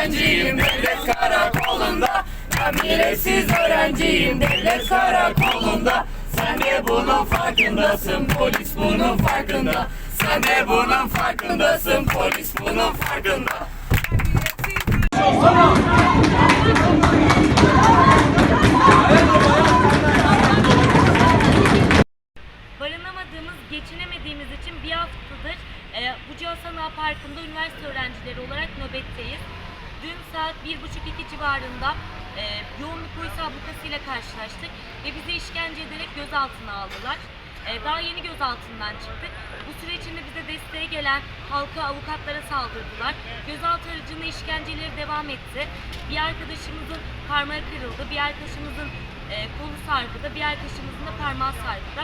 öğrenciyim. Devlet karakolunda. Ben bileksiz öğrenciyim. Devlet karakolunda. Sen de bunun farkındasın. Polis bunun farkında. Sen de bunun farkındasın. Polis bunun farkında. Barınamadığımız, geçinemediğimiz için bir haftadır e, Buca Hasan Ağa Parkı'nda üniversite öğrencileri olarak nöbetteyiz. Dün saat 1.30-2 civarında e, yoğun bir polis ablukasıyla karşılaştık ve bizi işkence ederek gözaltına aldılar. E, daha yeni gözaltından çıktık. Bu süre bize desteğe gelen halka, avukatlara saldırdılar. Gözaltı aracında işkenceleri devam etti. Bir arkadaşımızın parmağı kırıldı, bir arkadaşımızın e, kolu sargıda, bir arkadaşımızın da parmağı sargıda.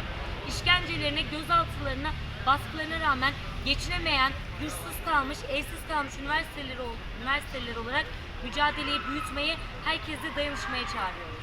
İşkencelerine, gözaltılarına, baskılarına rağmen geçinemeyen, yurtsuz kalmış, evsiz kalmış üniversiteler, ol- üniversiteler olarak mücadeleyi büyütmeyi, herkesi dayanışmaya çağırıyoruz.